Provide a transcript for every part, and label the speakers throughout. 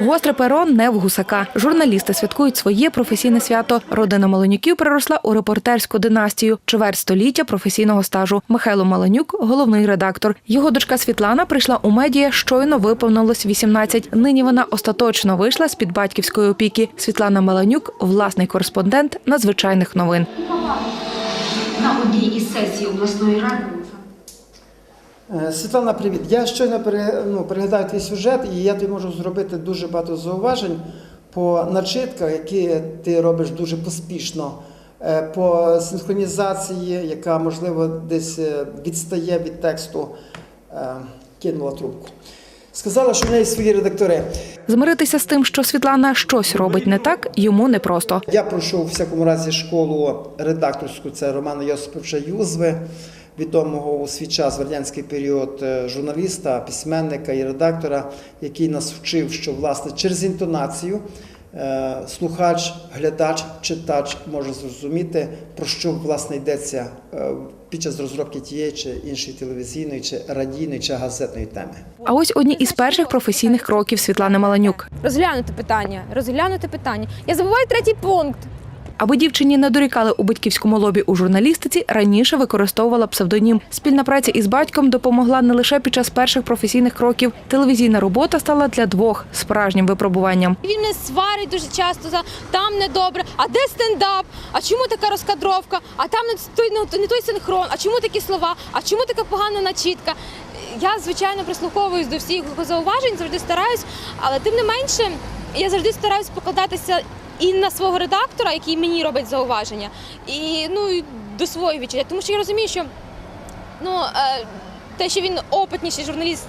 Speaker 1: Гостре перо не в гусака. Журналісти святкують своє професійне свято. Родина Маленюків переросла у репортерську династію. Чверть століття професійного стажу. Михайло Маленюк – головний редактор. Його дочка Світлана прийшла у медіа, щойно виповнилось 18. Нині вона остаточно вийшла з під батьківської опіки. Світлана Маленюк – власний кореспондент надзвичайних новин.
Speaker 2: на одній із сесій обласної ради.
Speaker 3: Е, Світлана, привіт. Я щойно ну, переглядаю твій сюжет, і я тобі можу зробити дуже багато зауважень по начитках, які ти робиш дуже поспішно, е, по синхронізації, яка, можливо, десь е, відстає від тексту, кинула трубку. Сказала, що в неї свої редактори.
Speaker 1: Змиритися з тим, що Світлана щось робить не так, йому непросто.
Speaker 3: Я пройшов у всякому разі школу редакторську, це Романа Йосиповича Юзви, відомого у свій час в радянський період е, журналіста, письменника і редактора, який нас вчив, що власне через інтонацію е, слухач, глядач, читач може зрозуміти, про що власне йдеться е, під час розробки тієї чи іншої телевізійної, чи радійної, чи газетної теми.
Speaker 1: А ось одні із перших професійних кроків Світлани Маланюк.
Speaker 4: Розглянути питання, розглянути питання. Я забуваю третій пункт.
Speaker 1: Аби дівчині не дорікали у батьківському лобі у журналістиці, раніше використовувала псевдонім. Спільна праця із батьком допомогла не лише під час перших професійних кроків. Телевізійна робота стала для двох справжнім випробуванням.
Speaker 4: Він мене сварить дуже часто за там недобре, а де стендап? А чому така розкадровка? А там не той, ну, не той синхрон, а чому такі слова? А чому така погана начітка? Я, звичайно, прислуховуюсь до всіх зауважень, завжди стараюсь, але тим не менше, я завжди стараюсь покладатися і на свого редактора, який мені робить зауваження, і ну і до свого відчуття. Тому що я розумію, що ну, е, те, що він опитніший журналіст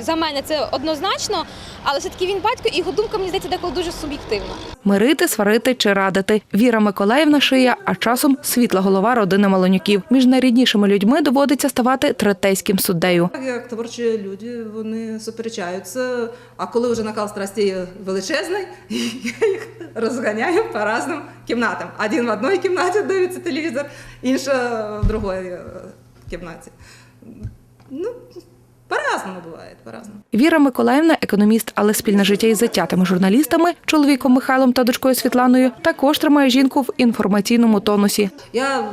Speaker 4: за мене, це однозначно, але все-таки він батько, і його думка, мені здається, деколи дуже суб'єктивна.
Speaker 1: Мирити, сварити чи радити. Віра Миколаївна шия, а часом світла голова родини Маланюків. Між найріднішими людьми доводиться ставати третейським суддею.
Speaker 5: Як творчі люди, вони суперечаються. А коли вже накал страстей величезний, я їх розганяю по різним кімнатам. Один в одній кімнаті дивиться телевізор, інша в другій кімнаті. Ну, по-разному буває, по-разному.
Speaker 1: Віра Миколаївна, економіст, але спільне життя із затятими журналістами, чоловіком Михайлом та дочкою Світланою, також тримає жінку в інформаційному тонусі.
Speaker 5: Я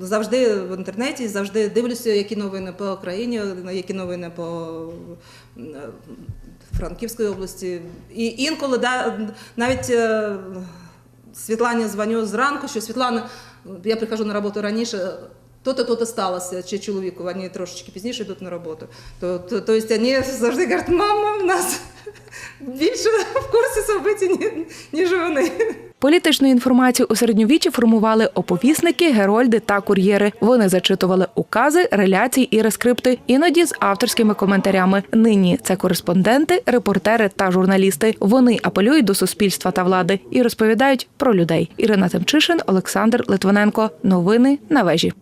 Speaker 5: завжди в інтернеті завжди дивлюся, які новини по Україні, які новини по Франківської області. І інколи да, навіть е, Світлані дзвоню зранку, що Світлана, я приходжу на роботу раніше. То-то, то-то сталося, чи чоловіку, вони трошечки пізніше йдуть на роботу. То, то, то вони завжди кажуть, мама, в нас більше в курсі событий, ні- ніж вони.
Speaker 1: Політичну інформацію у середньовіччі формували оповісники, герольди та кур'єри. Вони зачитували укази, реляції і рескрипти, іноді з авторськими коментарями. Нині це кореспонденти, репортери та журналісти. Вони апелюють до суспільства та влади і розповідають про людей. Ірина Темчишин, Олександр Литвиненко. Новини на вежі.